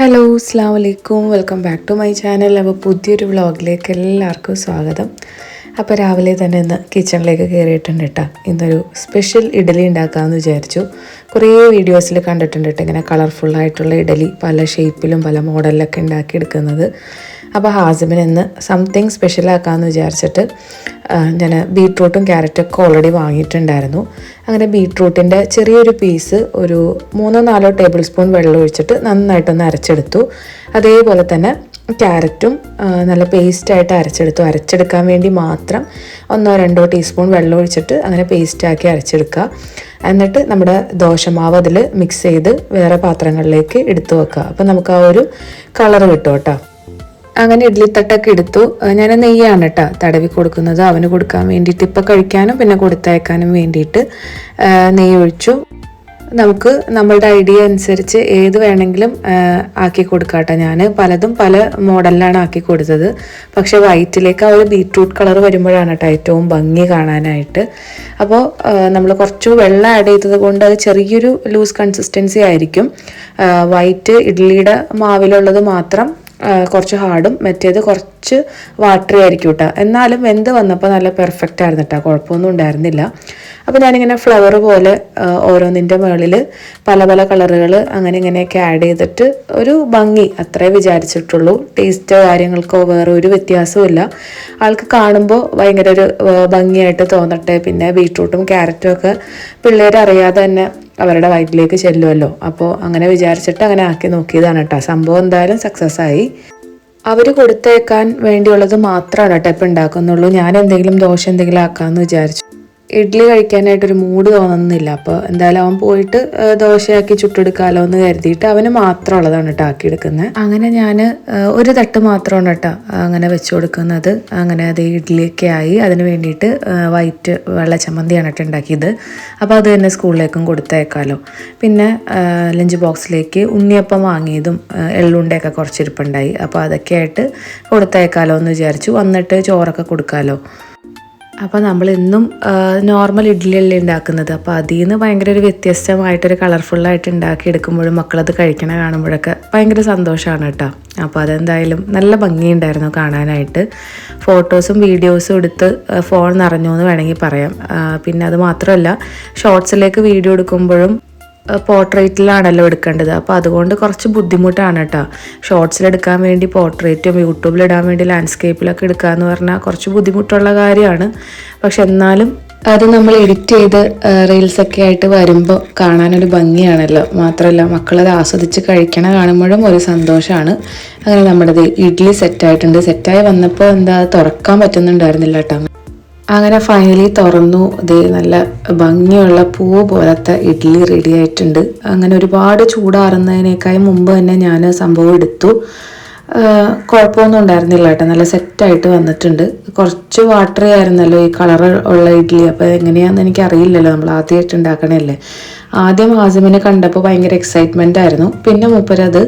Hello അസ്സാം വലൈക്കും welcome back to my channel അപ്പോൾ പുതിയൊരു വ്ളോഗിലേക്ക് എല്ലാവർക്കും സ്വാഗതം. അപ്പോൾ രാവിലെ തന്നെ ഇന്ന് കിച്ചണിലേക്ക് കയറിയിട്ടുണ്ട് കേട്ടോ. ഇന്നൊരു സ്പെഷ്യൽ ഇഡലി ഉണ്ടാക്കാമെന്ന് വിചാരിച്ചു. കുറേ വീഡിയോസിൽ കണ്ടിട്ടുണ്ട് കേട്ടോ ഇങ്ങനെ കളർഫുള്ളായിട്ടുള്ള ഇഡലി പല ഷേപ്പിലും പല മോഡലിലൊക്കെ ഉണ്ടാക്കിയെടുക്കുന്നത്. അപ്പോൾ ഹാസിമിന് ഇന്ന് സംതിങ് സ്പെഷ്യൽ ആക്കാമെന്ന് വിചാരിച്ചിട്ട് ഞാൻ ബീട്രൂട്ടും ക്യാരറ്റും ഒക്കെ ഓൾറെഡി വാങ്ങിയിട്ടുണ്ടായിരുന്നു. അങ്ങനെ ബീട്രൂട്ടിന്റെ ചെറിയൊരു പീസ് ഒരു മൂന്നോ നാലോ ടേബിൾ സ്പൂൺ വെള്ളം ഒഴിച്ചിട്ട് നന്നായിട്ടൊന്ന് അരച്ചെടുത്തു. അതേപോലെ തന്നെ ക്യാരറ്റും നല്ല പേസ്റ്റായിട്ട് അരച്ചെടുത്തു. അരച്ചെടുക്കാൻ വേണ്ടി മാത്രം ഒന്നോ രണ്ടോ ടീസ്പൂൺ വെള്ളം ഒഴിച്ചിട്ട് അങ്ങനെ പേസ്റ്റാക്കി അരച്ചെടുക്കുക. എന്നിട്ട് നമ്മുടെ ദോശമാവ് അതിൽ മിക്സ് ചെയ്ത് വേറെ പാത്രങ്ങളിലേക്ക് എടുത്തു വെക്കുക. അപ്പോൾ നമുക്ക് ആ ഒരു കളർ കിട്ടും കേട്ടോ. അങ്ങനെ ഇഡ്ലിത്തട്ടൊക്കെ എടുത്തു. ഞാൻ നെയ്യാണ് കേട്ടോ തടവി കൊടുക്കുന്നത്. അവന് കൊടുക്കാൻ വേണ്ടിയിട്ട് ഇപ്പം കഴിക്കാനും പിന്നെ കൊടുത്തയക്കാനും വേണ്ടിയിട്ട് നെയ്യ് ഒഴിച്ചു. നമുക്ക് നമ്മളുടെ ഐഡിയ അനുസരിച്ച് ഏത് വേണമെങ്കിലും ആക്കി കൊടുക്കാട്ടോ ഞാൻ പലതും പല മോഡലിലാണ് ആക്കി കൊടുത്തത്. പക്ഷേ വൈറ്റിലേക്ക് ആ ഒരു ബീട്രൂട്ട് കളർ വരുമ്പോഴാണ് കേട്ടോ ഏറ്റവും ഭംഗി കാണാനായിട്ട്. അപ്പോൾ നമ്മൾ കുറച്ച് വെള്ളം ആഡ് ചെയ്തത് കൊണ്ട് അത് ചെറിയൊരു ലൂസ് കൺസിസ്റ്റൻസി ആയിരിക്കും. വൈറ്റ് ഇഡ്ലിയുടെ മാവിലുള്ളത് മാത്രം കുറച്ച് ഹാർഡും മറ്റേത് കുറച്ച് വാട്ടറി ആയിരിക്കും കേട്ടോ എന്നാലും വെന്ത് വന്നപ്പോൾ നല്ല പെർഫെക്റ്റ് ആയിരുന്നു കേട്ടോ കുഴപ്പമൊന്നും ഉണ്ടായിരുന്നില്ല. അപ്പോൾ ഞാനിങ്ങനെ ഫ്ലവർ പോലെ ഓരോന്നിന്റെ മുകളിൽ പല പല കളറുകൾ അങ്ങനെ ഇങ്ങനെയൊക്കെ ആഡ് ചെയ്തിട്ട് ഒരു ഭംഗി അത്രേ വിചാരിച്ചിട്ടുള്ളൂ. ടേസ്റ്റ് കാര്യങ്ങൾക്കോ വേറെ ഒരു വ്യത്യാസവും ഇല്ല. ആൾക്ക് കാണുമ്പോൾ ഭയങ്കര ഒരു ഭംഗിയായിട്ട് തോന്നട്ടെ. പിന്നെ ബീട്രൂട്ടും ക്യാരറ്റും ഒക്കെ പിള്ളേരറിയാതെ തന്നെ അവരുടെ വയറ്റിലേക്ക് ചെല്ലുമല്ലോ അപ്പോൾ അങ്ങനെ വിചാരിച്ചിട്ട് അങ്ങനെ ആക്കി നോക്കിയതാണ് കേട്ടോ സംഭവം എന്തായാലും സക്സസ് ആയി. അവർ കൊടുത്തേക്കാൻ വേണ്ടിയുള്ളത് മാത്രമാണ് കേട്ടോ ഇപ്പം ഉണ്ടാക്കുന്നുള്ളൂ. ഞാൻ എന്തെങ്കിലും ദോഷം എന്തെങ്കിലും ആക്കാമെന്ന് വിചാരിച്ചു. ഇഡ്ഡലി കഴിക്കാനായിട്ടൊരു മൂഡ് തോന്നുന്നില്ല. അപ്പോൾ എന്തായാലും അവൻ പോയിട്ട് ദോശയാക്കി ചുട്ടെടുക്കാമല്ലോ എന്ന് കരുതിയിട്ട് അവന് മാത്രമുള്ളതാണ് കേട്ടോ ആക്കിയെടുക്കുന്നത് അങ്ങനെ ഞാൻ ഒരു തട്ട് മാത്രമാണ് കേട്ടോ അങ്ങനെ വെച്ച് കൊടുക്കുന്നത്. അങ്ങനെ അത് ഇഡ്ഡലിയൊക്കെ ആയി. അതിന് വേണ്ടിയിട്ട് വൈറ്റ് വെള്ള ചമ്മന്തിയാണ് കേട്ടോ ഉണ്ടാക്കിയത്. അപ്പോൾ അത് തന്നെ സ്കൂളിലേക്കും കൊടുത്തേക്കാമല്ലോ പിന്നെ ലഞ്ച് ബോക്സിലേക്ക് ഉണ്ണിയപ്പം വാങ്ങിയതും എള്ളുണ്ടയൊക്കെ കുറച്ചിരിപ്പുണ്ടായി. അപ്പോൾ അതൊക്കെ ആയിട്ട് കൊടുത്തേക്കാമല്ലോ എന്ന് വിചാരിച്ചു. വന്നിട്ട് ചോറൊക്കെ കൊടുക്കാമല്ലോ അപ്പോൾ നമ്മൾ ഇന്നും നോർമൽ ഇഡ്ഡലിയല്ലേ ഉണ്ടാക്കുന്നത്. അപ്പോൾ അതിൽ നിന്ന് ഭയങ്കര ഒരു വ്യത്യസ്തമായിട്ടൊരു കളർഫുള്ളായിട്ട് ഉണ്ടാക്കി എടുക്കുമ്പോഴും മക്കളത് കഴിക്കണ കാണുമ്പോഴൊക്കെ ഭയങ്കര സന്തോഷമാണ് കേട്ടോ. അപ്പോൾ അതെന്തായാലും നല്ല ഭംഗിയുണ്ടായിരുന്നു കാണാനായിട്ട്. ഫോട്ടോസും വീഡിയോസും എടുത്ത് ഫോൺ നിറഞ്ഞു എന്ന് വേണമെങ്കിൽ പറയാം. പിന്നെ അത് മാത്രമല്ല ഷോർട്സിലേക്ക് വീഡിയോ എടുക്കുമ്പോഴും പോർട്രേറ്റിലാണല്ലോ എടുക്കേണ്ടത്. അപ്പോൾ അതുകൊണ്ട് കുറച്ച് ബുദ്ധിമുട്ടാണ് കേട്ടോ ഷോർട്സിലെടുക്കാൻ വേണ്ടി പോർട്രേറ്റും യൂട്യൂബിലിടാൻ വേണ്ടി ലാൻഡ്സ്കേപ്പിലൊക്കെ എടുക്കുക എന്ന് പറഞ്ഞാൽ കുറച്ച് ബുദ്ധിമുട്ടുള്ള കാര്യമാണ്. പക്ഷെ എന്നാലും അത് നമ്മൾ എഡിറ്റ് ചെയ്ത് റീൽസൊക്കെ ആയിട്ട് വരുമ്പോൾ കാണാനൊരു ഭംഗിയാണല്ലോ. മാത്രമല്ല മക്കളത് ആസ്വദിച്ച് കഴിക്കണ കാണുമ്പോഴും ഒരു സന്തോഷമാണ് അങ്ങനെ നമ്മുടെ ഇഡ്ഡലി സെറ്റായിട്ടുണ്ട്. സെറ്റായി വന്നപ്പോൾ എന്താ തുറക്കാൻ പറ്റുന്നുണ്ടായിരുന്നില്ല കേട്ടോ അങ്ങനെ ഫൈനലി തുറന്നു. ഇത് നല്ല ഭംഗിയുള്ള പൂ പോലത്തെ ഇഡ്ഡലി റെഡി ആയിട്ടുണ്ട്. അങ്ങനെ ഒരുപാട് ചൂടാറുന്നതിനേക്കായി മുമ്പ് തന്നെ ഞാൻ സംഭവം എടുത്തു. കുഴപ്പമൊന്നും ഉണ്ടായിരുന്നില്ല കേട്ടോ. നല്ല സെറ്റായിട്ട് വന്നിട്ടുണ്ട്. കുറച്ച് വാട്ടറി ആയിരുന്നല്ലോ ഈ കളർ ഉള്ള ഇഡ്ഡലി. അപ്പോൾ എങ്ങനെയാണെന്ന് എനിക്ക് അറിയില്ലല്ലോ നമ്മൾ ആദ്യമായിട്ട് ഉണ്ടാക്കണല്ലേ ആദ്യം ആസിമിനെ കണ്ടപ്പോൾ ഭയങ്കര എക്സൈറ്റ്മെന്റ് ആയിരുന്നു. പിന്നെ മൂപ്പരത്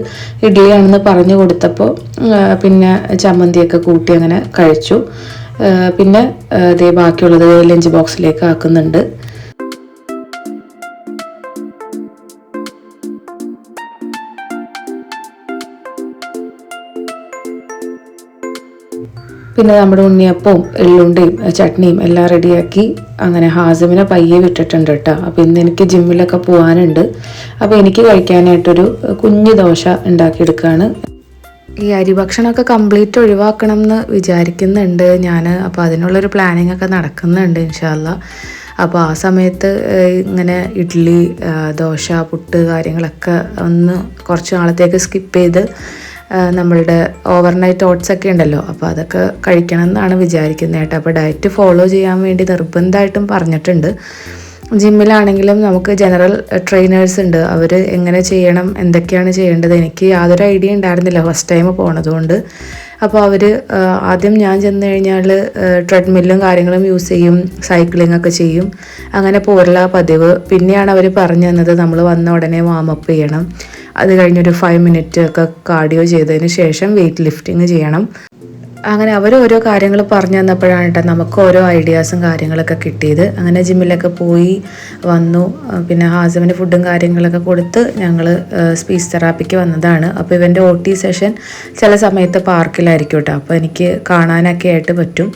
ഇഡ്ഡലിയാണെന്ന് പറഞ്ഞു കൊടുത്തപ്പോൾ പിന്നെ ചമ്മന്തിയൊക്കെ കൂട്ടി അങ്ങനെ കഴിച്ചു. പിന്നെ ഇതേ ബാക്കിയുള്ളത് ലഞ്ച് ബോക്സിലേക്ക് ആക്കുന്നുണ്ട്. പിന്നെ നമ്മുടെ ഉണ്ണിയപ്പവും എള്ളുണ്ടയും ചട്നിയും എല്ലാം റെഡിയാക്കി അങ്ങനെ ഹാസിമിനെ പയ്യെ വിട്ടിട്ടുണ്ട് കേട്ടോ. അപ്പോൾ ഇന്ന് എനിക്ക് ജിമ്മിലൊക്കെ പോകാനുണ്ട് അപ്പോൾ എനിക്ക് കഴിക്കാനായിട്ടൊരു കുഞ്ഞു ദോശ ഉണ്ടാക്കിയെടുക്കുകയാണ് ഈ അരി ഭക്ഷണമൊക്കെ കംപ്ലീറ്റ് ഒഴിവാക്കണം എന്ന് വിചാരിക്കുന്നുണ്ട് ഞാൻ അപ്പോൾ അതിനുള്ളൊരു പ്ലാനിങ് ഒക്കെ നടക്കുന്നുണ്ട് ഇൻഷാല്ല അപ്പോൾ ആ സമയത്ത് ഇങ്ങനെ ഇഡ്ഡലി ദോശ പുട്ട് കാര്യങ്ങളൊക്കെ ഒന്ന് കുറച്ച് നാളത്തേക്ക് സ്കിപ്പ് ചെയ്ത് നമ്മളുടെ ഓവർനൈറ്റ് ഓട്സ് ഒക്കെ ഉണ്ടല്ലോ. അപ്പോൾ അതൊക്കെ കഴിക്കണം എന്നാണ് വിചാരിക്കുന്നത് കേട്ടോ. അപ്പോൾ ഡയറ്റ് ഫോളോ ചെയ്യാൻ വേണ്ടി നിർബന്ധമായിട്ടും പറഞ്ഞിട്ടുണ്ട്. ജിമ്മിലാണെങ്കിലും നമുക്ക് ജനറൽ ട്രെയിനേഴ്സ് ഉണ്ട്. അവർ എങ്ങനെ ചെയ്യണം എന്തൊക്കെയാണ് ചെയ്യേണ്ടത്? എനിക്ക് യാതൊരു ഐഡിയ ഉണ്ടായിരുന്നില്ല ഫസ്റ്റ് ടൈം പോണതുകൊണ്ട്. അപ്പോൾ അവർ ആദ്യം ഞാൻ ചെന്ന് കഴിഞ്ഞാൽ ട്രെഡ്മില്ലും കാര്യങ്ങളും യൂസ് ചെയ്യും സൈക്ലിംഗ് ഒക്കെ ചെയ്യും. അങ്ങനെ പോരല പതിവ്. പിന്നെയാണ് അവർ പറഞ്ഞു തന്നത് നമ്മൾ വന്ന ഉടനെ വാമപ്പ് ചെയ്യണം. അത് കഴിഞ്ഞൊരു ഫൈവ് മിനിറ്റ് ഒക്കെ കാർഡിയോ ചെയ്തതിന് ശേഷം വെയിറ്റ് ലിഫ്റ്റിംഗ് ചെയ്യണം. അങ്ങനെ അവർ ഓരോ കാര്യങ്ങൾ പറഞ്ഞു തന്നപ്പോഴാണ് കേട്ടോ നമുക്ക് ഓരോ ഐഡിയാസും കാര്യങ്ങളൊക്കെ കിട്ടിയത്. അങ്ങനെ ജിമ്മിലൊക്കെ പോയി വന്നു. പിന്നെ ഹാസമിന് ഫുഡും കാര്യങ്ങളൊക്കെ കൊടുത്ത് ഞങ്ങൾ സ്പീച്ച് തെറാപ്പിക്ക് വന്നതാണ്. അപ്പോൾ ഇവന്റെ ഒ ടി സെഷൻ ചില സമയത്ത് പാർക്കിലായിരിക്കും കേട്ടോ. അപ്പോൾ എനിക്ക് കാണാനൊക്കെ ആയിട്ട് പറ്റും.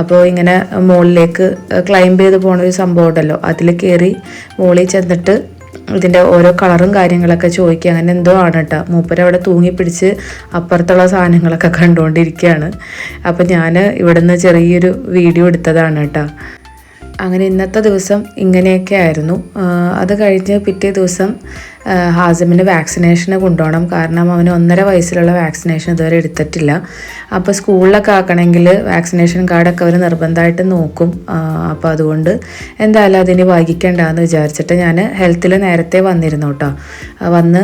അപ്പോൾ ഇങ്ങനെ മുകളിലേക്ക് ക്ലൈംബ് ചെയ്ത് പോണ ഒരു സംഭവം ഉണ്ടല്ലോ. അതിൽ കയറി മുകളിൽ ചെന്നിട്ട് ഇതിന്റെ ഓരോ കളറും കാര്യങ്ങളൊക്കെ ചോദിക്കുക അങ്ങനെ എന്തോ ആണ് കേട്ടോ മൂപ്പര് അവിടെ തൂങ്ങി പിടിച്ച് അപ്പുറത്തുള്ള സാധനങ്ങളൊക്കെ കണ്ടുകൊണ്ടിരിക്കുകയാണ് അപ്പം ഞാൻ ഇവിടുന്ന് ചെറിയൊരു വീഡിയോ എടുത്തതാണ് കേട്ടോ അങ്ങനെ ഇന്നത്തെ ദിവസം ഇങ്ങനെയൊക്കെ ആയിരുന്നു. അത് കഴിഞ്ഞ് പിറ്റേ ദിവസം ഹാസമിന് വാക്സിനേഷന് കൊണ്ടുപോകണം. കാരണം അവന് ഒന്നര വയസ്സിലുള്ള വാക്സിനേഷൻ ഇതുവരെ എടുത്തിട്ടില്ല. അപ്പോൾ സ്കൂളിലൊക്കെ ആക്കണമെങ്കിൽ വാക്സിനേഷൻ കാർഡൊക്കെ അവർ നിർബന്ധമായിട്ട് നോക്കും. അപ്പോൾ അതുകൊണ്ട് എന്തായാലും അതിന് വൈകിക്കേണ്ടെന്ന് വിചാരിച്ചിട്ട് ഞാൻ ഹെൽത്തിൽ നേരത്തെ വന്നിരുന്നു കേട്ടോ വന്ന്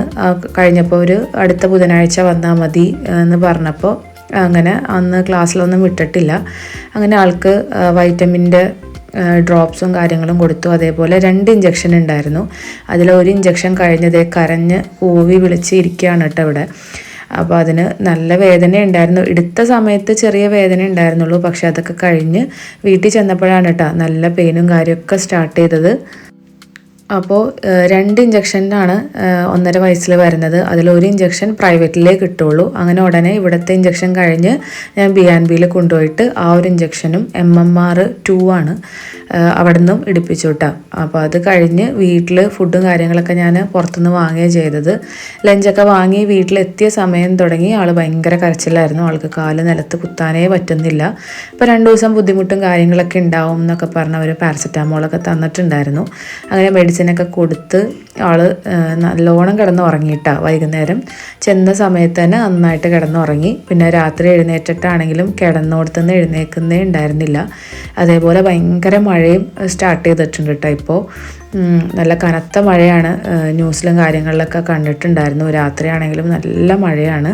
കഴിഞ്ഞപ്പോൾ ഒരു അടുത്ത ബുധനാഴ്ച വന്നാൽ മതി എന്ന് പറഞ്ഞപ്പോൾ അങ്ങനെ അന്ന് ക്ലാസ്സിലൊന്നും വിട്ടിട്ടില്ല. അങ്ങനെ ആൾക്ക് വൈറ്റമിന്റെ ഡ്രോപ്സും കാര്യങ്ങളും കൊടുത്തു. അതേപോലെ രണ്ട് ഇഞ്ചക്ഷൻ ഉണ്ടായിരുന്നു. അതിൽ ഒരു ഇഞ്ചക്ഷൻ കഴിഞ്ഞതേ കരഞ്ഞ് കൂവി വിളിച്ച് ഇരിക്കുകയാണ് കേട്ടോ ഇവിടെ. അപ്പോൾ അതിന് നല്ല വേദന ഉണ്ടായിരുന്നു. എടുത്ത സമയത്ത് ചെറിയ വേദന ഉണ്ടായിരുന്നുള്ളൂ. പക്ഷെ അതൊക്കെ കഴിഞ്ഞ് വീട്ടിൽ ചെന്നപ്പോഴാണ് കേട്ടോ നല്ല പെയിനും കാര്യമൊക്കെ സ്റ്റാർട്ട് ചെയ്തത്. അപ്പോൾ രണ്ട് ഇഞ്ചക്ഷനാണ് ഒന്നര വയസ്സിൽ വരുന്നത്. അതിൽ ഒരു ഇഞ്ചക്ഷൻ പ്രൈവറ്റിലേ കിട്ടുള്ളൂ. അങ്ങനെ ഉടനെ ഇവിടുത്തെ ഇഞ്ചക്ഷൻ കഴിഞ്ഞ് ഞാൻ ബി ആൻഡ് ബിയിൽ കൊണ്ടുപോയിട്ട് ആ ഒരു ഇഞ്ചക്ഷനും എം എം ആർ ടു ആണ് അവിടെ നിന്നും ഇടിപ്പിച്ചു വിട്ടാം അപ്പോൾ അത് കഴിഞ്ഞ് വീട്ടിൽ ഫുഡും കാര്യങ്ങളൊക്കെ ഞാൻ പുറത്തുനിന്ന് വാങ്ങുകയാണ് ചെയ്തത്. ലഞ്ചൊക്കെ വാങ്ങി വീട്ടിലെത്തിയ സമയം തുടങ്ങി. ആൾ ഭയങ്കര കരച്ചിലായിരുന്നു. ആൾക്ക് കാൽ നിലത്ത് കുത്താനേ പറ്റുന്നില്ല. അപ്പോൾ രണ്ട് ദിവസം ബുദ്ധിമുട്ടും കാര്യങ്ങളൊക്കെ ഉണ്ടാവും എന്നൊക്കെ പറഞ്ഞ് അവർ പാരസെറ്റാമോളൊക്കെ തന്നിട്ടുണ്ടായിരുന്നു. അങ്ങനെ മെഡിസിനൊക്കെ കൊടുത്ത് ആൾ നല്ലോണം കിടന്ന് ഉറങ്ങിയിട്ട വൈകുന്നേരം. ചെന്ന സമയത്ത് തന്നെ നന്നായിട്ട് കിടന്നുറങ്ങി. പിന്നെ രാത്രി എഴുന്നേറ്റിട്ടാണെങ്കിലും കിടന്നോടത്തുനിന്ന് എഴുന്നേക്കുന്നേ ഉണ്ടായിരുന്നില്ല. അതേപോലെ ഭയങ്കര മഴയും സ്റ്റാർട്ട് ചെയ്തിട്ടുണ്ട് കേട്ടോ ഇപ്പോൾ നല്ല കനത്ത മഴയാണ് ന്യൂസിലും കാര്യങ്ങളിലൊക്കെ കണ്ടിട്ടുണ്ടായിരുന്നു. രാത്രിയാണെങ്കിലും നല്ല മഴയാണ്.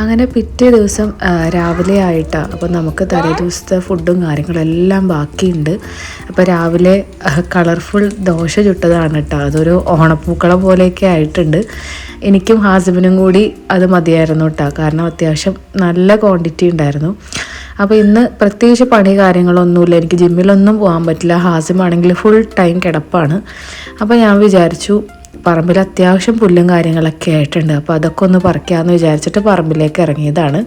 അങ്ങനെ പിറ്റേ ദിവസം രാവിലെ ആയിട്ടാണ് അപ്പോൾ നമുക്ക് തലേ ദിവസത്തെ ഫുഡും കാര്യങ്ങളും എല്ലാം ബാക്കിയുണ്ട്. അപ്പോൾ രാവിലെ കളർഫുൾ ദോശ ചുട്ടതാണ് കേട്ടോ. അതൊരു ഓണപ്പൂക്കളം പോലെയൊക്കെ ആയിട്ടുണ്ട്. എനിക്കും ഹാസിബിനും കൂടി അത് മതിയായിരുന്നു കേട്ടോ. കാരണം അത്യാവശ്യം നല്ല ക്വാണ്ടിറ്റി ഉണ്ടായിരുന്നു. അപ്പോൾ ഇന്ന് പ്രത്യേകിച്ച് പണി കാര്യങ്ങളൊന്നുമില്ല. എനിക്ക് ജിമ്മിലൊന്നും പോകാൻ പറ്റില്ല. ഹാസിമാണെങ്കിൽ ഫുൾ ടൈം കിടപ്പാണ്. അപ്പോൾ ഞാൻ വിചാരിച്ചു പറമ്പിൽ അത്യാവശ്യം പുല്ലും കാര്യങ്ങളൊക്കെ ആയിട്ടുണ്ട്. അപ്പോൾ അതൊക്കെ ഒന്ന് പറിക്കാമെന്ന് വിചാരിച്ചിട്ട് പറമ്പിലേക്ക് ഇറങ്ങിയതാണ്.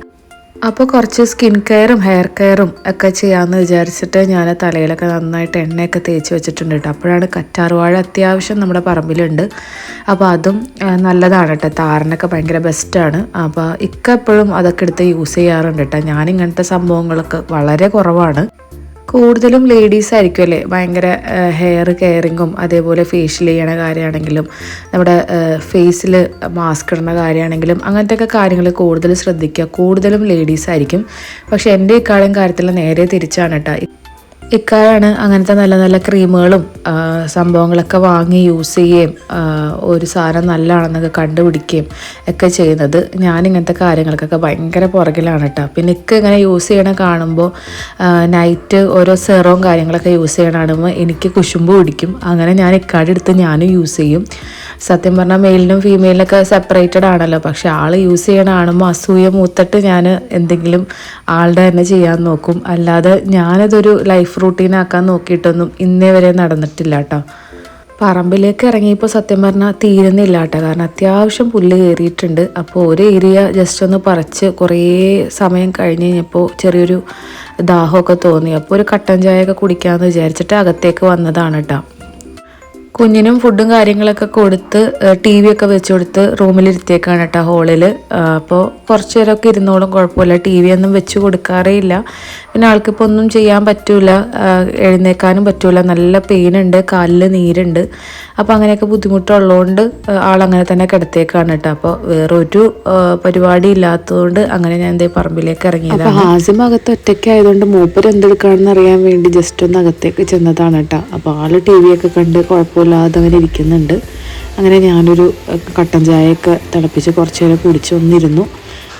അപ്പോൾ കുറച്ച് സ്കിൻ കെയറും ഹെയർ കെയറും ഒക്കെ ചെയ്യാമെന്ന് വിചാരിച്ചിട്ട് ഞാൻ തലയിലൊക്കെ നന്നായിട്ട് എണ്ണയൊക്കെ തേച്ച് വെച്ചിട്ടുണ്ട് കേട്ടോ. അപ്പോഴാണ് കറ്റാർവാഴ അത്യാവശ്യം നമ്മുടെ പറമ്പിലുണ്ട്. അപ്പോൾ അതും നല്ലതാണ് കേട്ടോ. താരനൊക്കെ ഭയങ്കര ബെസ്റ്റാണ് അപ്പോൾ ഇക്ക എപ്പോഴും അതൊക്കെ എടുത്ത് യൂസ് ചെയ്യാറുണ്ട് കേട്ടോ. ഞാൻ ഇങ്ങനത്തെ സംഭവങ്ങളൊക്കെ വളരെ കുറവാണ്. കൂടുതലും ലേഡീസ് ആയിരിക്കും അല്ലേ ഭയങ്കര ഹെയർ കെയറിങ്ങും അതേപോലെ ഫേഷ്യൽ ചെയ്യണ കാര്യമാണെങ്കിലും നമ്മുടെ ഫേസിൽ മാസ്ക് ഇടുന്ന കാര്യമാണെങ്കിലും അങ്ങനത്തെയൊക്കെ കാര്യങ്ങൾ കൂടുതൽ ശ്രദ്ധിക്കുക. കൂടുതലും ലേഡീസ് ആയിരിക്കും. പക്ഷേ എന്റെ ഇക്കാളും കാര്യത്തിൽ നേരെ തിരിച്ചാണ് കേട്ടോ. ഇക്കായാണ് അങ്ങനത്തെ നല്ല നല്ല ക്രീമുകളും സംഭവങ്ങളൊക്കെ വാങ്ങി യൂസ് ചെയ്യുകയും ഒരു സാധനം നല്ലതാണെന്നൊക്കെ കണ്ടുപിടിക്കുകയും ഒക്കെ ചെയ്യുന്നത്. ഞാൻ ഇങ്ങനത്തെ കാര്യങ്ങൾക്കൊക്കെ ഭയങ്കര പുറകിലാണ് കേട്ടോ പിന്നെ ഇക്ക ഇങ്ങനെ യൂസ് ചെയ്യണ കാണുമ്പോൾ നൈറ്റ് ഓരോ സെറവും കാര്യങ്ങളൊക്കെ യൂസ് ചെയ്യണ കാണുമ്പോൾ എനിക്ക് കുശുമ്പ് പിടിക്കും. അങ്ങനെ ഞാൻ ഇക്കാടെ എടുത്ത് ഞാനും യൂസ് ചെയ്യും. സത്യം പറഞ്ഞാൽ മെയിലിനും ഫീമെയിലിനൊക്കെ സെപ്പറേറ്റഡ് ആണല്ലോ. പക്ഷെ ആൾ യൂസ് ചെയ്യണ കാണുമ്പോൾ അസൂയ മൂത്തിട്ട് ഞാൻ എന്തെങ്കിലും ആളുടെ തന്നെ ചെയ്യാൻ നോക്കും. അല്ലാതെ ഞാനതൊരു ലൈഫ് റൂട്ടീനാക്കാൻ നോക്കിയിട്ടൊന്നും ഇന്നേ വരെ നടന്നിട്ടില്ല കേട്ടോ. പറമ്പിലേക്ക് ഇറങ്ങിയപ്പോൾ സത്യം പറഞ്ഞാൽ തീരുന്നില്ല കേട്ടോ. കാരണം അത്യാവശ്യം പുല്ല് കയറിയിട്ടുണ്ട് അപ്പോൾ ഒരു ഏരിയ ജസ്റ്റ് ഒന്ന് പറിച്ച് കുറേ സമയം കഴിഞ്ഞ് കഴിഞ്ഞപ്പോൾ ചെറിയൊരു ദാഹമൊക്കെ തോന്നി. അപ്പോൾ ഒരു കട്ടൻ ചായയൊക്കെ കുടിക്കാമെന്ന് വിചാരിച്ചിട്ട് അകത്തേക്ക് വന്നതാണ് കേട്ടോ. കുഞ്ഞിനും ഫുഡും കാര്യങ്ങളൊക്കെ കൊടുത്ത് ടി വി ഒക്കെ വെച്ച് കൊടുത്ത് റൂമിലിരുത്തിയേക്കാണ് കേട്ടോ ഹോളിൽ അപ്പോൾ കുറച്ച് നേരമൊക്കെ ഇരുന്നോളും കുഴപ്പമില്ല. ടി വി ഒന്നും വെച്ച് കൊടുക്കാറേ ഇല്ല. പിന്നെ ആൾക്കിപ്പോൾ ഒന്നും ചെയ്യാൻ പറ്റില്ല എഴുന്നേക്കാനും പറ്റൂല. നല്ല പെയിനുണ്ട് കാലിൽ നീരുണ്ട്. അപ്പോൾ അങ്ങനെയൊക്കെ ബുദ്ധിമുട്ടുള്ളതുകൊണ്ട് ആളങ്ങനെ തന്നെ കിടത്തേക്കാണ് കേട്ടോ. അപ്പോൾ വേറൊരു പരിപാടി ഇല്ലാത്തതുകൊണ്ട് അങ്ങനെ ഞാൻ എന്തേ പറമ്പിലേക്ക് ഇറങ്ങിയതാണ്. ഹാസിം അകത്ത് ഒറ്റയ്ക്ക് ആയതുകൊണ്ട് മൂപ്പർ എന്തെടുക്കാണെന്ന് അറിയാൻ വേണ്ടി ജസ്റ്റ് ഒന്ന് അകത്തേക്ക് ചെന്നതാണ് കേട്ടോ. അപ്പോൾ ആൾ ടി വി ഒക്കെ കണ്ട് കുഴപ്പമില്ലാതെ അങ്ങനെ ഇരിക്കുന്നുണ്ട് അങ്ങനെ ഞാനൊരു കട്ടൻ ചായയൊക്കെ തിളപ്പിച്ച് കുറച്ച് നേരം കുടിച്ചൊന്നിരുന്നു.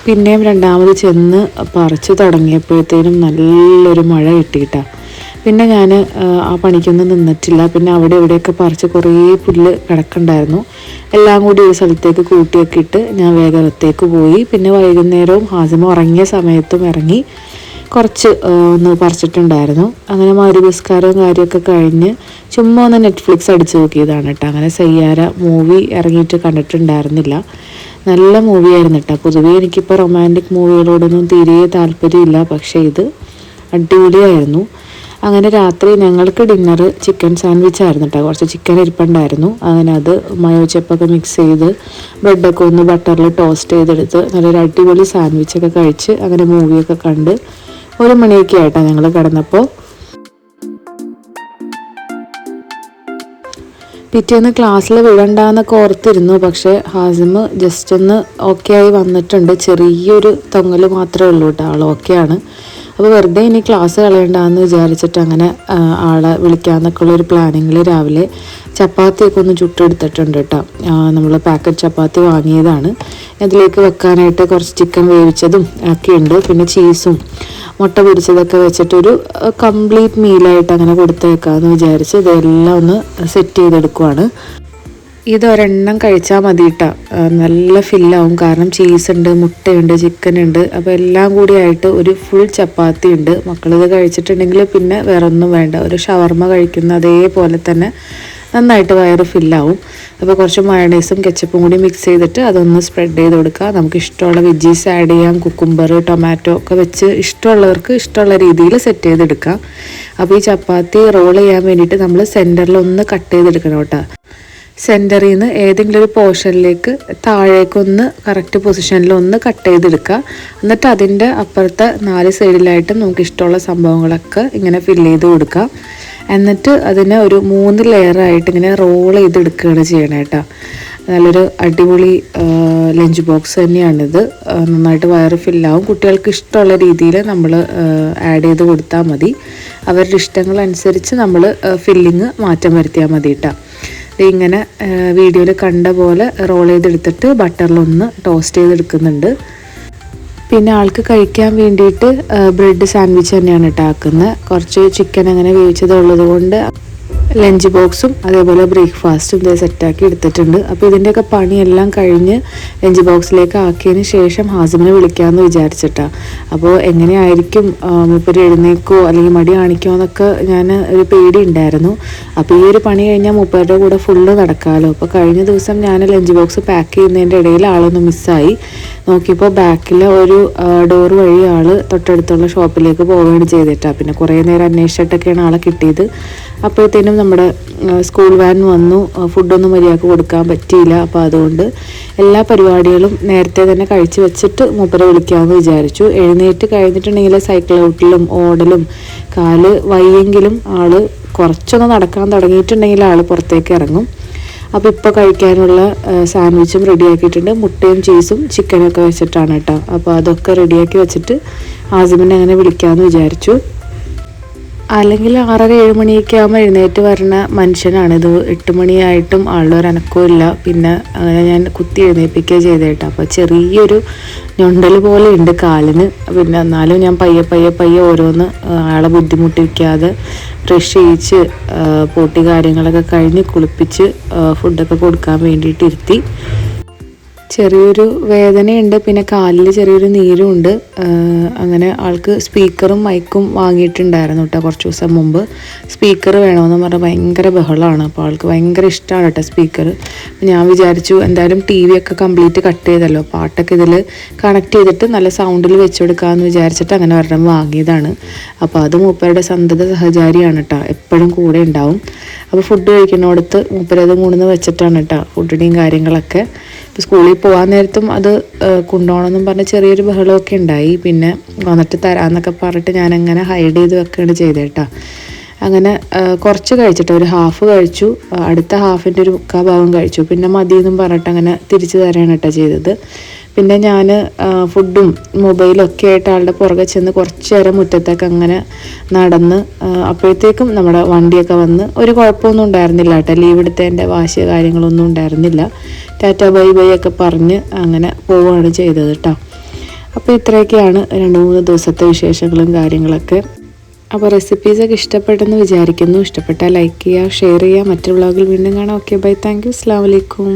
പിന്നെയും രണ്ടാമത് ചെന്ന് പറിച്ചു തുടങ്ങിയപ്പോഴത്തേനും നല്ലൊരു മഴ കിട്ടിയിട്ടാണ് പിന്നെ ഞാൻ ആ പണിക്കൊന്നും നിന്നിട്ടില്ല. പിന്നെ അവിടെ ഇവിടെയൊക്കെ പറിച്ച് കുറേ പുല്ല് കിടക്കുന്നുണ്ടായിരുന്നു. എല്ലാം കൂടി ഒരു സ്ഥലത്തേക്ക് കൂട്ടിയൊക്കെ ഇട്ട് ഞാൻ വേഗത്തേക്ക് പോയി. പിന്നെ വൈകുന്നേരവും ഹാസിമ ഉറങ്ങിയ സമയത്തും ഇറങ്ങി കുറച്ച് ഒന്ന് പറിച്ചിട്ടുണ്ടായിരുന്നു. അങ്ങനെ മരുപുസ്കാരവും കാര്യമൊക്കെ കഴിഞ്ഞ് ചുമ്മാ ഒന്ന് നെറ്റ്ഫ്ലിക്സ് അടിച്ച് നോക്കിയതാണ് കേട്ടോ. അങ്ങനെ സയ്യാര മൂവി ഇറങ്ങിയിട്ട് കണ്ടിട്ടുണ്ടായിരുന്നില്ല. നല്ല മൂവിയായിരുന്നു കേട്ടോ. പൊതുവേ എനിക്കിപ്പോൾ റൊമാന്റിക് മൂവികളോടൊന്നും തീരെ താല്പര്യമില്ല. പക്ഷേ ഇത് അടിപൊളിയായിരുന്നു. അങ്ങനെ രാത്രി ഞങ്ങൾക്ക് ഡിന്നർ ചിക്കൻ സാൻഡ്വിച്ച് ആയിരുന്നു കേട്ടോ. കുറച്ച് ചിക്കൻ ഇരിപ്പുണ്ടായിരുന്നു. അങ്ങനെ അത് മയോ ചെപ്പൊക്കെ മിക്സ് ചെയ്ത് ബ്രെഡൊക്കെ ഒന്ന് ബട്ടറിൽ ടോസ്റ്റ് ചെയ്തെടുത്ത് നല്ലൊരു അടിപൊളി സാൻഡ്വിച്ചൊക്കെ കഴിച്ച് അങ്ങനെ മൂവിയൊക്കെ കണ്ട് ഒരു മണിയൊക്കെ ആയിട്ടാണ് ഞങ്ങൾ കിടന്നപ്പോൾ പിറ്റേന്ന് ക്ലാസ്സിൽ വിടണ്ടെന്നൊക്കെ ഓർത്തിരുന്നു പക്ഷേ ഹാസിമ് ജസ്റ്റ് ഒന്ന് ഓക്കെ ആയി വന്നിട്ടുണ്ട്. ചെറിയൊരു തൊങ്ങൽ മാത്രമേ ഉള്ളൂ കേട്ടോ ആൾ ഓക്കെയാണ് അപ്പോൾ വെറുതെ ഇനി ക്ലാസ് കളയണ്ടെന്ന് വിചാരിച്ചിട്ട് അങ്ങനെ ആളെ വിളിക്കാമെന്നൊക്കെ ഉള്ളൊരു പ്ലാനിങ്ങിൽ രാവിലെ ചപ്പാത്തിയൊക്കെ ഒന്ന് ചുട്ടെടുത്തിട്ടുണ്ട് കേട്ടോ നമ്മൾ പാക്കറ്റ് ചപ്പാത്തി വാങ്ങിയതാണ്. അതിലേക്ക് വെക്കാനായിട്ട് കുറച്ച് ചിക്കൻ വേവിച്ചതും ഒക്കെ ഉണ്ട്. പിന്നെ ചീസും മുട്ട പൊരിച്ചതൊക്കെ വെച്ചിട്ടൊരു കംപ്ലീറ്റ് മീലായിട്ട് അങ്ങനെ കൊടുത്തേക്കാമെന്ന് വിചാരിച്ച് ഇതെല്ലാം ഒന്ന് സെറ്റ് ചെയ്തെടുക്കുവാണ്. ഇത് ഒരെണ്ണം കഴിച്ചാൽ മതി കേട്ടോ നല്ല ഫില്ലാവും. കാരണം ചീസ് ഉണ്ട് മുട്ടയുണ്ട് ചിക്കൻ ഉണ്ട് അപ്പോൾ എല്ലാം കൂടി ആയിട്ട് ഒരു ഫുൾ ചപ്പാത്തി ഉണ്ട്. മക്കളിത് കഴിച്ചിട്ടുണ്ടെങ്കിൽ പിന്നെ വേറെ ഒന്നും വേണ്ട. ഒരു ഷവർമ കഴിക്കുന്ന അതേപോലെ തന്നെ നന്നായിട്ട് വയറ് ഫില്ലാവും. അപ്പോൾ കുറച്ച് മയണൈസും കെച്ചപ്പും കൂടി മിക്സ് ചെയ്തിട്ട് അതൊന്ന് സ്പ്രെഡ് ചെയ്ത് കൊടുക്കുക നമുക്ക് ഇഷ്ടമുള്ള വെജീസ് ആഡ് ചെയ്യാം. കുക്കുംബർ ടൊമാറ്റോ ഒക്കെ വെച്ച് ഇഷ്ടമുള്ളവർക്ക് ഇഷ്ടമുള്ള രീതിയിൽ സെറ്റ് ചെയ്തെടുക്കാം. അപ്പോൾ ഈ ചപ്പാത്തി റോൾ ചെയ്യാൻ വേണ്ടിയിട്ട് നമ്മൾ സെന്ററിൽ ഒന്ന് കട്ട് ചെയ്തെടുക്കണം കേട്ടോ. സെന്ററിൽ നിന്ന് ഏതെങ്കിലും ഒരു പോർഷനിലേക്ക് താഴേക്കൊന്ന് കറക്റ്റ് പൊസിഷനിൽ ഒന്ന് കട്ട് ചെയ്തെടുക്കുക. എന്നിട്ട് അതിന്റെ അപ്പുറത്തെ നാല് സൈഡിലായിട്ട് നമുക്ക് ഇഷ്ടമുള്ള സംഭവങ്ങളൊക്കെ ഇങ്ങനെ ഫില്ല് ചെയ്ത് കൊടുക്കുക. എന്നിട്ട് അതിനെ ഒരു മൂന്ന് ലെയറായിട്ട് ഇങ്ങനെ റോൾ ചെയ്തെടുക്കുകയാണ് ചെയ്യണേ നല്ലൊരു അടിപൊളി ലഞ്ച് ബോക്സ് തന്നെയാണിത്. നന്നായിട്ട് വയറ് ഫില്ലാവും കുട്ടികൾക്ക് ഇഷ്ടമുള്ള രീതിയിൽ നമ്മൾ ആഡ് ചെയ്ത് കൊടുത്താൽ മതി. അവരുടെ ഇഷ്ടങ്ങളനുസരിച്ച് നമ്മൾ ഫില്ലിങ് മാറ്റം വരുത്തിയാൽ മതി കേട്ടോ ഇങ്ങനെ വീഡിയോയിൽ കണ്ട പോലെ റോൾ ചെയ്തെടുത്തിട്ട് ബട്ടറിലൊന്ന് ടോസ്റ്റ് ചെയ്തെടുക്കുന്നുണ്ട്. പിന്നെ ആൾക്ക് കഴിക്കാൻ വേണ്ടിയിട്ട് ബ്രെഡ് സാൻഡ്വിച്ച് തന്നെയാണ് കേട്ടോ ആക്കുന്നത് കുറച്ച് ചിക്കൻ അങ്ങനെ വേവിച്ചത് ഉള്ളത് കൊണ്ട് ലഞ്ച് ബോക്സും അതേപോലെ ബ്രേക്ക്ഫാസ്റ്റും ഇതേ സെറ്റാക്കി എടുത്തിട്ടുണ്ട്. അപ്പോൾ ഇതിന്റെയൊക്കെ പണിയെല്ലാം കഴിഞ്ഞ് ലഞ്ച് ബോക്സിലേക്ക് ആക്കിയതിന് ശേഷം ഹാസിമിനെ വിളിക്കാമെന്ന് വിചാരിച്ചിട്ടാണ് അപ്പോൾ എങ്ങനെയായിരിക്കും മൂപ്പര് എഴുന്നേക്കോ അല്ലെങ്കിൽ മടി കാണിക്കോ എന്നൊക്കെ ഞാൻ ഒരു പേടി ഉണ്ടായിരുന്നു. അപ്പോൾ ഈ ഒരു പണി കഴിഞ്ഞാൽ മൂപ്പരുടെ കൂടെ ഫുള്ള് നടക്കാമല്ലോ അപ്പോൾ കഴിഞ്ഞ ദിവസം ഞാൻ ലഞ്ച് ബോക്സ് പാക്ക് ചെയ്യുന്നതിന്റെ ഇടയിൽ ആളൊന്ന് മിസ്സായി നോക്കിയപ്പോൾ ബാക്കിൽ ഒരു ഡോർ വഴി ആൾ തൊട്ടടുത്തുള്ള ഷോപ്പിലേക്ക് പോവുകയാണ് ചെയ്തിട്ടാ. പിന്നെ കുറേ നേരം അന്വേഷിച്ചിട്ടൊക്കെയാണ് ആളെ കിട്ടിയത്. അപ്പോഴത്തേനും നമ്മുടെ സ്കൂൾ വാൻ വന്നു. ഫുഡൊന്നും മര്യാദയ്ക്ക് കൊടുക്കാൻ പറ്റിയില്ല. അപ്പോൾ അതുകൊണ്ട് എല്ലാ പരിപാടികളും നേരത്തെ തന്നെ കഴിച്ചു വെച്ചിട്ട് മൂപ്പരെ വിളിക്കാമെന്ന് വിചാരിച്ചു. എഴുന്നേറ്റ് കഴിഞ്ഞിട്ടുണ്ടെങ്കിൽ സൈക്കിൾ ഔട്ടിലും ഓടലും കാൽ വയ്യെങ്കിലും ആൾ കുറച്ചൊന്ന് നടക്കാൻ തുടങ്ങിയിട്ടുണ്ടെങ്കിൽ ആൾ പുറത്തേക്ക് ഇറങ്ങും. അപ്പോൾ ഇപ്പോൾ കഴിക്കാനുള്ള സാൻഡ്വിച്ചും റെഡിയാക്കിയിട്ടുണ്ട്. മുട്ടയും ചീസും ചിക്കനൊക്കെ വെച്ചിട്ടാണ് കേട്ടോ. അപ്പോൾ അതൊക്കെ റെഡിയാക്കി വെച്ചിട്ട് ആസിമിനെ അങ്ങനെ വിളിക്കാമെന്ന് വിചാരിച്ചു. അല്ലെങ്കിൽ ആറര ഏഴ് മണിയൊക്കെ ആകുമ്പോൾ എഴുന്നേറ്റ് വരുന്ന മനുഷ്യനാണ്. ഇത് എട്ട് മണിയായിട്ടും ആളുടെ അനക്കവും പിന്നെ അങ്ങനെ ഞാൻ കുത്തി എഴുന്നേൽപ്പിക്കുക ചെയ്തേട്ടോ. അപ്പോൾ ചെറിയൊരു ഞൊണ്ടൽ പോലെ ഉണ്ട് കാലിന്. പിന്നെ എന്നാലും ഞാൻ പയ്യെ പയ്യെ പയ്യെ ഓരോന്ന് ആളെ ബുദ്ധിമുട്ടിക്കാതെ ഫ്രഷ് ചെയ്യിച്ച് പൊട്ടി കാര്യങ്ങളൊക്കെ കഴിഞ്ഞ് കുളിപ്പിച്ച് ഫുഡൊക്കെ കൊടുക്കാൻ വേണ്ടിയിട്ട് ഇരുത്തി. ചെറിയൊരു വേദനയുണ്ട് പിന്നെ കാലിൽ ചെറിയൊരു നീരും ഉണ്ട് അങ്ങനെ ആൾക്ക് സ്പീക്കറും മൈക്കും വാങ്ങിയിട്ടുണ്ടായിരുന്നു കേട്ടോ കുറച്ച് ദിവസം മുമ്പ്. സ്പീക്കർ വേണമെന്ന് പറഞ്ഞാൽ ഭയങ്കര ബഹളമാണ് അപ്പോൾ ആൾക്ക് ഭയങ്കര ഇഷ്ടമാണ് കേട്ടോ സ്പീക്കർ ഞാൻ വിചാരിച്ചു എന്തായാലും ടി വി ഒക്കെ കംപ്ലീറ്റ് കട്ട് ചെയ്തല്ലോ. പാട്ടൊക്കെ ഇതിൽ കണക്ട് ചെയ്തിട്ട് നല്ല സൗണ്ടിൽ വെച്ചെടുക്കാമെന്ന് വിചാരിച്ചിട്ട് അങ്ങനെ ഒരെണ്ണം വാങ്ങിയതാണ്. അപ്പോൾ അത് മൂപ്പരുടെ സന്തത സഹചാരിയാണ് കേട്ടോ എപ്പോഴും കൂടെ ഉണ്ടാവും. അപ്പോൾ ഫുഡ് കഴിക്കുന്നിടത്ത് മൂപ്പരത് മൂന്ന് വെച്ചിട്ടാണ് കേട്ടോ ഫുഡിന്റെയും കാര്യങ്ങളൊക്കെ. ഇപ്പോൾ സ്കൂളിൽ പോകാൻ നേരത്തും അത് കൊണ്ടുപോകണമെന്നും പറഞ്ഞ് ചെറിയൊരു ബഹളമൊക്കെ ഉണ്ടായി. പിന്നെ വന്നിട്ട് തരാമെന്നൊക്കെ പറഞ്ഞിട്ട് ഞാനങ്ങനെ ഹൈഡ് ചെയ്ത് വെക്കുകയാണ് ചെയ്തേട്ടാ. അങ്ങനെ കുറച്ച് കഴിച്ചിട്ട് ഒരു ഹാഫ് കഴിച്ചു. അടുത്ത ഹാഫിന്റെ ഒരു മുക്കാ ഭാഗം കഴിച്ചു. പിന്നെ മതിയെന്നും പറഞ്ഞിട്ട് അങ്ങനെ തിരിച്ചു തരാണ് കേട്ടോ ചെയ്തത്. പിന്നെ ഞാൻ ഫുഡും മൊബൈലും ഒക്കെ ആയിട്ട് ആളുടെ പുറകെ ചെന്ന് കുറച്ച് നേരം മുറ്റത്തൊക്കെ അങ്ങനെ നടന്ന് അപ്പോഴത്തേക്കും നമ്മുടെ വണ്ടിയൊക്കെ വന്ന് ഒരു കുഴപ്പമൊന്നും ഉണ്ടായിരുന്നില്ല കേട്ടോ. ലീവ് എടുത്തതിന്റെ വാശിയ കാര്യങ്ങളൊന്നും ഉണ്ടായിരുന്നില്ല. ടാറ്റ ബൈ ബൈ ഒക്കെ പറഞ്ഞ് അങ്ങനെ പോവുകയാണ് ചെയ്തത് കേട്ടോ അപ്പോൾ ഇത്രയൊക്കെയാണ് രണ്ട് മൂന്ന് ദിവസത്തെ വിശേഷങ്ങളും കാര്യങ്ങളൊക്കെ. അപ്പോൾ റെസിപ്പീസൊക്കെ ഇഷ്ടപ്പെട്ടെന്ന് വിചാരിക്കുന്നു. ഇഷ്ടപ്പെട്ടാൽ ലൈക്ക് ചെയ്യുക ഷെയർ ചെയ്യുക. മറ്റു വ്ളോഗിൽ വീണ്ടും കാണാം. ഓക്കെ ബൈ താങ്ക് യു അസ്സാം വലൈക്കും